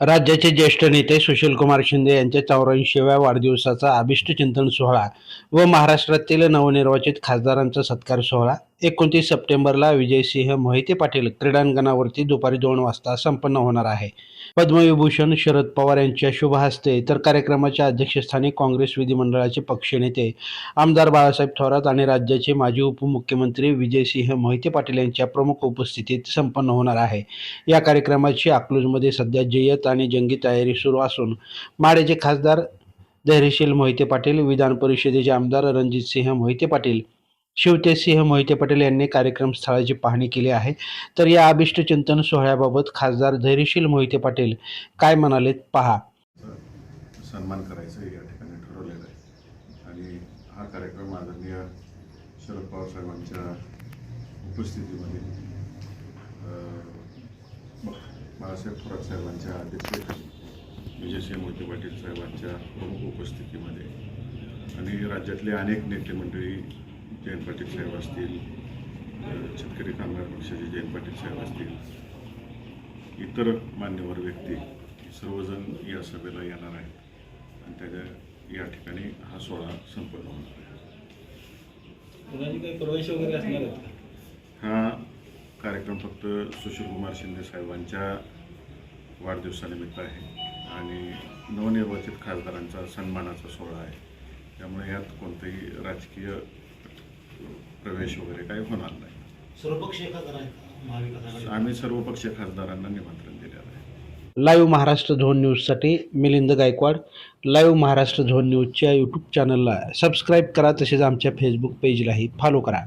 राज्याचे ज्येष्ठ नेते सुशीलकुमार शिंदे यांच्या चौऱ्याऐंशीव्या वाढदिवसाचा अभिष्ट चिंतन सोहळा व महाराष्ट्रातील नवनिर्वाचित खासदारांचा सत्कार सोहळा एकोणतीस सप्टेंबरला विजयसिंह मोहिते पाटील क्रीडांगणावरती दुपारी दोन वाजता संपन्न होणार आहे. पद्मविभूषण शरद पवार यांच्या शुभ हस्ते तर कार्यक्रमाच्या अध्यक्षस्थानी काँग्रेस विधिमंडळाचे पक्षनेते आमदार बाळासाहेब थोरात आणि राज्याचे माजी उपमुख्यमंत्री विजयसिंह मोहिते पाटील यांच्या प्रमुख उपस्थितीत संपन्न होणार आहे. या कार्यक्रमाची अकलूजमध्ये सध्या जय्यत आणि जंगी तयारी सुरू असून माडेचे खासदार धैर्यशील मोहिते पाटील विधान परिषदेचे आमदार रणजितसिंह मोहिते पाटील शिवतेसिंह मोहिते पटेल यांनी कार्यक्रम स्थळाची पाहणी केली आहे. तर या अभिष्ट चिंतन सोहळ्याबाबत खासदार धैर्यशील मोहिते पाटील काय म्हणाले पहा. सन्मान करायचं या ठिकाणी ठरवलेलं आहे. आणि हा कार्यक्रम आदरणीय शरद पवार साहेबांच्या उपस्थितीमध्ये बाळासाहेब थोरात साहेबांच्या अध्यक्षतेखाली विजयसिंह मोहिते पाटील साहेबांच्या प्रमुख उपस्थितीमध्ये आणि राज्यातले अनेक नेते मंडळी जयंत पाटील साहेब असतील शेतकरी कामगार पक्षाचे जयंत पाटील साहेब असतील इतर मान्यवर व्यक्ती सर्वजण या सभेला येणार आहेत. आणि त्याच्या या ठिकाणी हा सोहळा संपन्न होणार आहे? हा कार्यक्रम फक्त सुशीलकुमार शिंदे साहेबांच्या वाढदिवसानिमित्त आहे. आणि नवनिर्वाचित खासदारांचा सन्मानाचा सोहळा आहे. त्यामुळे यात कोणतेही राजकीय प्रवेश वगैरे काही होणार नाही. सर्वपक्षीय खासदार आहेत का? महाविकास आघाडी? आम्ही सर्व पक्षीय खासदारांना निमंत्रण दिलेलं आहे. लाईव्ह महाराष्ट्र झोन न्यूजसाठी मिलिंद गायकवाड. लाईव्ह महाराष्ट्र झोन न्यूजच्या यूट्यूब चॅनलला सबस्क्राईब करा तसेच आमच्या फेसबुक पेजलाही फॉलो करा.